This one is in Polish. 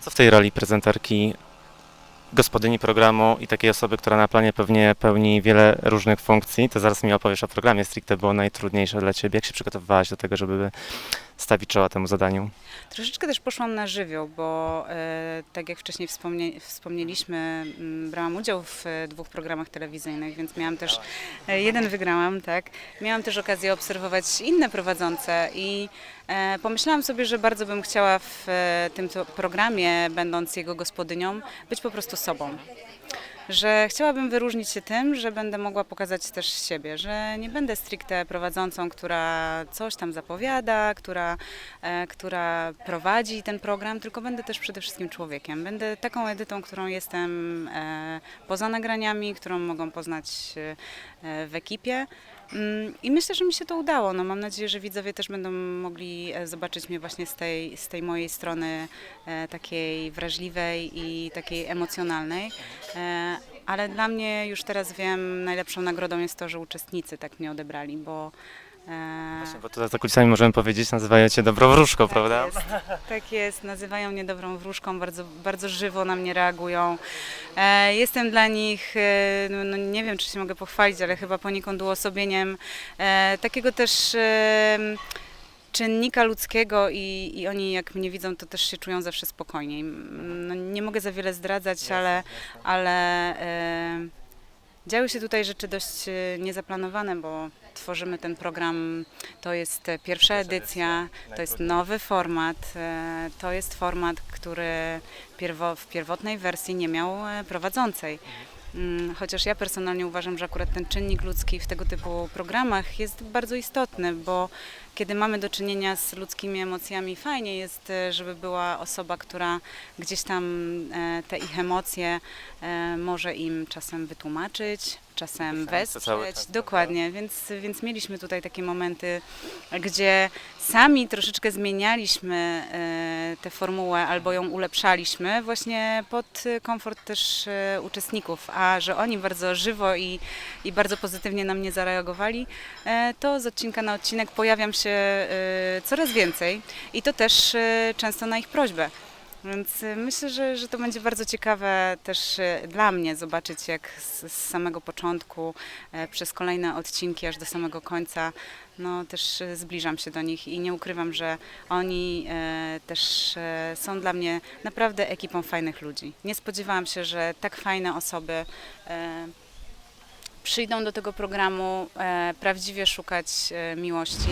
Co w tej roli prezenterki, gospodyni programu i takiej osoby, która na planie pewnie pełni wiele różnych funkcji, to zaraz mi opowiesz o programie stricte, było najtrudniejsze dla Ciebie. Jak się przygotowywałaś do tego, żeby stawić czoła temu zadaniu? Troszeczkę też poszłam na żywioł, bo e, tak jak wcześniej wspomnie, wspomnieliśmy, m, brałam udział w e, dwóch programach telewizyjnych, więc miałam też, e, jeden wygrałam, tak. Miałam też okazję obserwować inne prowadzące i pomyślałam sobie, że bardzo bym chciała w tym programie, będąc jego gospodynią, być po prostu sobą że chciałabym wyróżnić się tym, że będę mogła pokazać też siebie, że nie będę stricte prowadzącą, która coś tam zapowiada, która, e, która prowadzi ten program, tylko będę też przede wszystkim człowiekiem. Będę taką edytą, którą jestem e, poza nagraniami, którą mogą poznać e, w ekipie. Mm, I myślę, że mi się to udało. No, mam nadzieję, że widzowie też będą mogli e, zobaczyć mnie właśnie z tej, z tej mojej strony e, takiej wrażliwej i takiej emocjonalnej. E, ale dla mnie już teraz wiem, najlepszą nagrodą jest to, że uczestnicy tak mnie odebrali, bo. E, Właśnie, bo to za kulisami możemy powiedzieć, nazywają Cię dobrą wróżką, prawda? jest, tak jest, nazywają mnie dobrą wróżką, bardzo, bardzo żywo na mnie reagują. E, jestem dla nich, e, no, no, nie wiem czy się mogę pochwalić, ale chyba poniekąd uosobieniem e, takiego też e, czynnika ludzkiego i, i oni jak mnie widzą, to też się czują zawsze spokojniej. No, nie mogę za wiele zdradzać, ale, ale e, działy się tutaj rzeczy dość e, niezaplanowane, bo tworzymy ten program, to jest e, pierwsza edycja, to jest nowy format, e, to jest format, który w pierwotnej wersji nie miał e, prowadzącej. Mm, Chociaż ja personalnie uważam, że akurat ten czynnik ludzki w tego typu programach jest bardzo istotny, bo kiedy mamy do czynienia z ludzkimi emocjami, fajnie jest, żeby była osoba, która gdzieś tam te ich emocje może im czasem wytłumaczyć, czasem wesprzeć. czas, Dokładnie, więc, więc mieliśmy tutaj takie momenty, gdzie sami troszeczkę zmienialiśmy e, tę formułę albo ją ulepszaliśmy właśnie pod komfort też e, uczestników, a że oni bardzo żywo i, i bardzo pozytywnie na mnie zareagowali, e, to z odcinka na odcinek pojawiam się coraz więcej i to też często na ich prośbę. Więc e, myślę, że, że to będzie bardzo ciekawe też e, dla mnie zobaczyć, jak z, z samego początku, e, przez kolejne odcinki, aż do samego końca, no też e, zbliżam się do nich i nie ukrywam, że oni e, też e, są dla mnie naprawdę ekipą fajnych ludzi. Nie spodziewałam się, że tak fajne osoby przyjdą do tego programu prawdziwie szukać miłości.